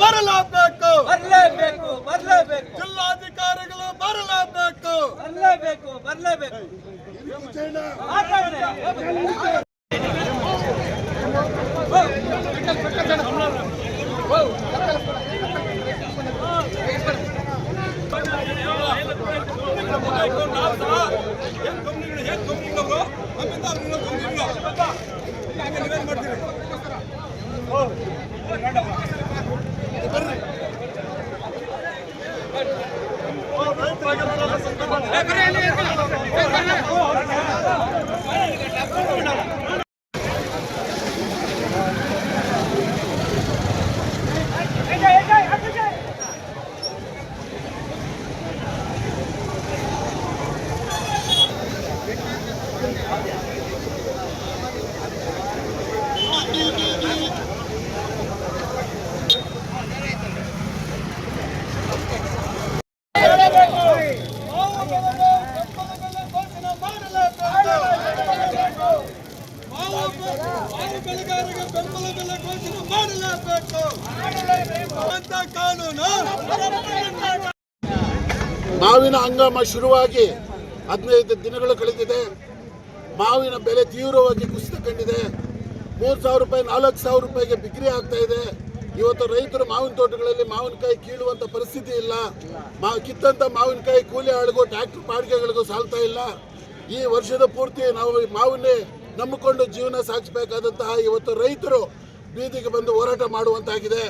ಬರಲೇಬೇಕು ಬರಲೇಬೇಕು ಬರಲೇಬೇಕು. ಜಿಲ್ಲಾಧಿಕಾರಿಗಳು ಬರಲೇಬೇಕು ಬರಲೇಬೇಕು. ಬರ್ಲೇಬೇಕು ಬೆಳೆಗಾರರಿಗೆ ಬೆಂಬಲ ಬೆಲೆ ಘೋಷಣೆ ಮಾಡಲೇಬೇಕು. ಅಂತ ಕಾನೂನು. ಮಾವಿನ ಹಂಗಾಮ ಶುರುವಾಗಿ ಹದಿನೈದು ದಿನಗಳು ಕಳೆದಿದೆ. ಮಾವಿನ ಬೆಲೆ ತೀವ್ರವಾಗಿ ಕುಸಿತ ಕಂಡಿದೆ. ಮೂರು ಸಾವಿರ ರೂಪಾಯಿ, ನಾಲ್ಕು ಸಾವಿರ ರೂಪಾಯಿಗೆ ಬಿಕ್ರಿ ಆಗ್ತಾ ಇದೆ. ಇವತ್ತು ರೈತರು ಮಾವಿನ ತೋಟಗಳಲ್ಲಿ ಮಾವಿನಕಾಯಿ ಕೀಳುವಂತ ಪರಿಸ್ಥಿತಿ ಇಲ್ಲ. ಮಾ, ಕಿತ್ತಂತ ಮಾವಿನಕಾಯಿ ಕೂಲಿ ಆಳಿಗೂ ಟ್ರಾಕ್ಟರ್ ಪಾಡಿಗೆಗಳಿಗೂ ಸಾಲ್ತಾ ಇಲ್ಲ. ಈ ವರ್ಷದ ಪೂರ್ತಿ ನಾವು ಮಾವಿನ ನಂಬಿಕೊಂಡು ಜೀವನ ಸಾಗಿಸಬೇಕಾದಂತಹ ಇವತ್ತು ರೈತರು ಬೀದಿಗೆ ಬಂದು ಹೋರಾಟ ಮಾಡುವಂತಾಗಿದೆ.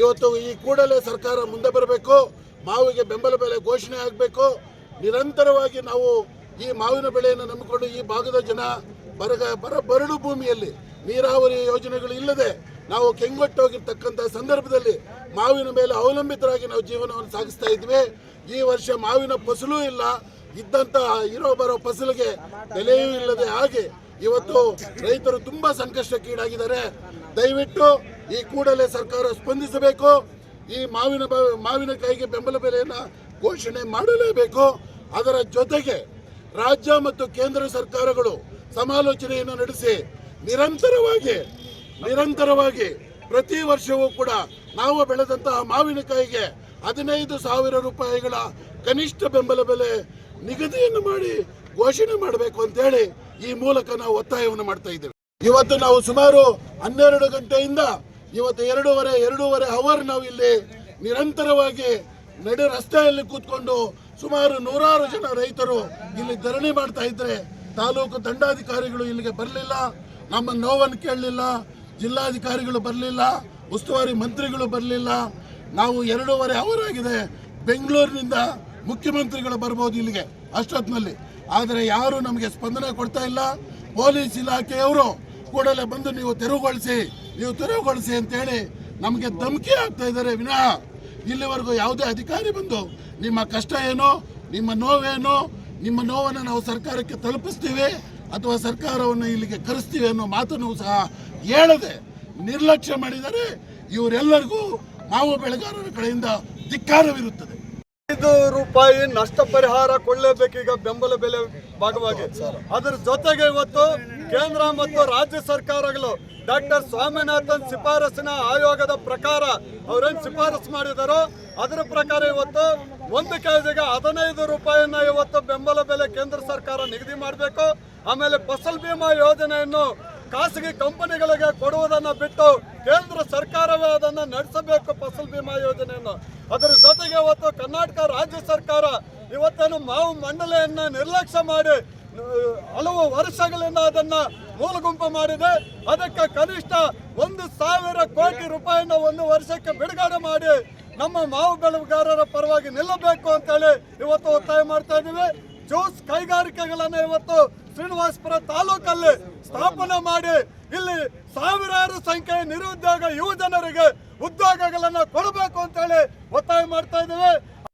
ಇವತ್ತು ಈ ಕೂಡಲೇ ಸರ್ಕಾರ ಮುಂದೆ ಬರಬೇಕು. ಮಾವಿಗೆ ಬೆಂಬಲ ಬೆಲೆ ಘೋಷಣೆ ಆಗಬೇಕು. ನಿರಂತರವಾಗಿ ನಾವು ಈ ಮಾವಿನ ಬೆಳೆಯನ್ನು ನಂಬಿಕೊಂಡು ಈ ಭಾಗದ ಜನ ಬರಗ ಬರ ಬರಡು ಭೂಮಿಯಲ್ಲಿ ನೀರಾವರಿ ಯೋಜನೆಗಳು ಇಲ್ಲದೆ ನಾವು ಕೆಂಗೊಟ್ಟೋಗಿರ್ತಕ್ಕಂಥ ಸಂದರ್ಭದಲ್ಲಿ ಮಾವಿನ ಮೇಲೆ ಅವಲಂಬಿತರಾಗಿ ನಾವು ಜೀವನವನ್ನು ಸಾಗಿಸ್ತಾ ಇದ್ವಿ. ಈ ವರ್ಷ ಮಾವಿನ ಫಸಲೂ ಇಲ್ಲ. ಇದ್ದಂತ ಇರೋ ಬರೋ ಫಸಲಿಗೆ ಬೆಲೆಯೂ ಇಲ್ಲದೆ ಹಾಗೆ ಇವತ್ತು ರೈತರು ತುಂಬಾ ಸಂಕಷ್ಟಕ್ಕೀಡಾಗಿದ್ದಾರೆ ದಯವಿಟ್ಟು ಈ ಕೂಡಲೇ ಸರ್ಕಾರ ಸ್ಪಂದಿಸಬೇಕು. ಈ ಮಾವಿನ ಮಾವಿನಕಾಯಿಗೆ ಬೆಂಬಲ ಬೆಲೆಯನ್ನು ಘೋಷಣೆ ಮಾಡಲೇಬೇಕು. ಅದರ ಜೊತೆಗೆ ರಾಜ್ಯ ಮತ್ತು ಕೇಂದ್ರ ಸರ್ಕಾರಗಳು ಸಮಾಲೋಚನೆಯನ್ನು ನಡೆಸಿ ನಿರಂತರವಾಗಿ ನಿರಂತರವಾಗಿ ಪ್ರತಿ ವರ್ಷವೂ ಕೂಡ ನಾವು ಬೆಳೆದಂತಹ ಮಾವಿನಕಾಯಿಗೆ ಹದಿನೈದು ಸಾವಿರ ರೂಪಾಯಿಗಳ ಕನಿಷ್ಠ ಬೆಂಬಲ ಬೆಲೆ ನಿಗದಿಯನ್ನು ಮಾಡಿ ಘೋಷಣೆ ಮಾಡಬೇಕು ಅಂತೇಳಿ ಈ ಮೂಲಕ ನಾವು ಒತ್ತಾಯವನ್ನು ಮಾಡ್ತಾ ಇದ್ದೇವೆ. ಇವತ್ತು ನಾವು ಸುಮಾರು ಹನ್ನೆರಡು ಗಂಟೆಯಿಂದ ಇವತ್ತು ಎರಡೂವರೆ ಎರಡೂವರೆ ಅವರ್ ನಾವು ಇಲ್ಲಿ ನಿರಂತರವಾಗಿ ನಡು ರಸ್ತೆಯಲ್ಲಿ ಕೂತ್ಕೊಂಡು ಸುಮಾರು ನೂರಾರು ಜನ ರೈತರು ಇಲ್ಲಿ ಧರಣಿ ಮಾಡ್ತಾ ಇದ್ರೆ ತಾಲೂಕು ದಂಡಾಧಿಕಾರಿಗಳು ಇಲ್ಲಿಗೆ ಬರಲಿಲ್ಲ, ನಮ್ಮ ನೋವನ್ನು ಕೇಳಲಿಲ್ಲ, ಜಿಲ್ಲಾಧಿಕಾರಿಗಳು ಬರಲಿಲ್ಲ, ಉಸ್ತುವಾರಿ ಮಂತ್ರಿಗಳು ಬರಲಿಲ್ಲ. ನಾವು ಎರಡೂವರೆ ಅವರ್ ಆಗಿದೆ. ಬೆಂಗಳೂರಿನಿಂದ ಮುಖ್ಯಮಂತ್ರಿಗಳು ಬರ್ಬೋದು ಇಲ್ಲಿಗೆ ಅಷ್ಟೊತ್ತಿನಲ್ಲಿ ಆದರೆ ಯಾರು ನಮಗೆ ಸ್ಪಂದನೆ ಕೊಡ್ತಾ ಇಲ್ಲ. ಪೊಲೀಸ್ ಇಲಾಖೆಯವರು ಕೂಡಲೇ ಬಂದು ನೀವು ತೆರವುಗೊಳಿಸಿ ನೀವು ತೆರವುಗೊಳಿಸಿ ಅಂತೇಳಿ ನಮಗೆ ಧಮಕಿ ಆಗ್ತಾ ಇದ್ದಾರೆ ವಿನಃ. ಇಲ್ಲಿವರೆಗೂ ಯಾವುದೇ ಅಧಿಕಾರಿ ಬಂದು ನಿಮ್ಮ ಕಷ್ಟ ಏನು, ನಿಮ್ಮ ನೋವೇನು, ನಿಮ್ಮ ನೋವನ್ನು ನಾವು ಸರ್ಕಾರಕ್ಕೆ ತಲುಪಿಸ್ತೀವಿ ಅಥವಾ ಸರ್ಕಾರವನ್ನು ಇಲ್ಲಿಗೆ ಕರೆಸ್ತೀವಿ ಅನ್ನೋ ಮಾತನ್ನು ಸಹ ಹೇಳದೆ ನಿರ್ಲಕ್ಷ್ಯ ಮಾಡಿದರೆ ಇವರೆಲ್ಲರಿಗೂ ಮಾವು ಬೆಳೆಗಾರರ ಕಡೆಯಿಂದ ಧಿಕ್ಕಾರವಿರುತ್ತದೆ. ಐದು ರೂಪಾಯಿ ನಷ್ಟ ಪರಿಹಾರ ಕೊಳ್ಳೇಬೇಕೀಗ ಬೆಂಬಲ ಬೆಲೆ ಭಾಗವಾಗಿ. ಅದರ ಜೊತೆಗೆ ಇವತ್ತು ಕೇಂದ್ರ ಮತ್ತು ರಾಜ್ಯ ಸರ್ಕಾರಗಳು ಡಾಕ್ಟರ್ ಸ್ವಾಮಿನಾಥನ್ ಶಿಫಾರಸಿನ ಆಯೋಗದ ಪ್ರಕಾರ ಅವ್ರೇನು ಶಿಫಾರಸು ಮಾಡಿದಾರೋ ಅದರ ಪ್ರಕಾರ ಇವತ್ತು ಒಂದು ಕೆಜಿಗೆ ಹದಿನೈದು ರೂಪಾಯಿಯನ್ನ ಇವತ್ತು ಬೆಂಬಲ ಬೆಲೆ ಕೇಂದ್ರ ಸರ್ಕಾರ ನಿಗದಿ ಮಾಡಬೇಕು. ಆಮೇಲೆ ಫಸಲ್ ಬಿಮಾ ಯೋಜನೆಯನ್ನು ಖಾಸಗಿ ಕಂಪನಿಗಳಿಗೆ ಕೊಡುವುದನ್ನು ಬಿಟ್ಟು ಕೇಂದ್ರ ಸರ್ಕಾರವೇ ಅದನ್ನು ನಡೆಸಬೇಕು ಫಸಲ್ ಭೀಮಾ ಯೋಜನೆಯನ್ನು. ಅದರ ಜೊತೆಗೆ ಇವತ್ತು ಕರ್ನಾಟಕ ರಾಜ್ಯ ಸರ್ಕಾರ ಇವತ್ತೇನು ಮಾವು ಮಂಡಳಿಯನ್ನ ನಿರ್ಲಕ್ಷ್ಯ ಮಾಡಿ, ಹಲವು ವರ್ಷಗಳಿಂದ ಅದನ್ನ ಮೂಲಗುಂಪು ಮಾಡಿದೆ. ಅದಕ್ಕೆ ಕನಿಷ್ಠ ಒಂದು ಸಾವಿರ ಕೋಟಿ ರೂಪಾಯಿನ ಒಂದು ವರ್ಷಕ್ಕೆ ಬಿಡುಗಡೆ ಮಾಡಿ ನಮ್ಮ ಮಾವು ಬೆಳೆಗಾರರ ಪರವಾಗಿ ನಿಲ್ಲಬೇಕು ಅಂತೇಳಿ ಇವತ್ತು ಒತ್ತಾಯ ಮಾಡ್ತಾ ಇದ್ದೀವಿ. ಜ್ಯೂಸ್ ಕೈಗಾರಿಕೆಗಳನ್ನ ಇವತ್ತು ಶ್ರೀನಿವಾಸಪುರ ತಾಲೂಕಲ್ಲಿ ಸ್ಥಾಪನೆ ಮಾಡಿ, ಇಲ್ಲಿ ಸಾವಿರಾರು ಸಂಖ್ಯೆಯ ನಿರುದ್ಯೋಗ ಯುವ ಜನರಿಗೆ ಉದ್ಯೋಗಗಳನ್ನು ಕೊಡಬೇಕು ಅಂತೇಳಿ ಒತ್ತಾಯ ಮಾಡ್ತಾ ಇದ್ದೇವೆ.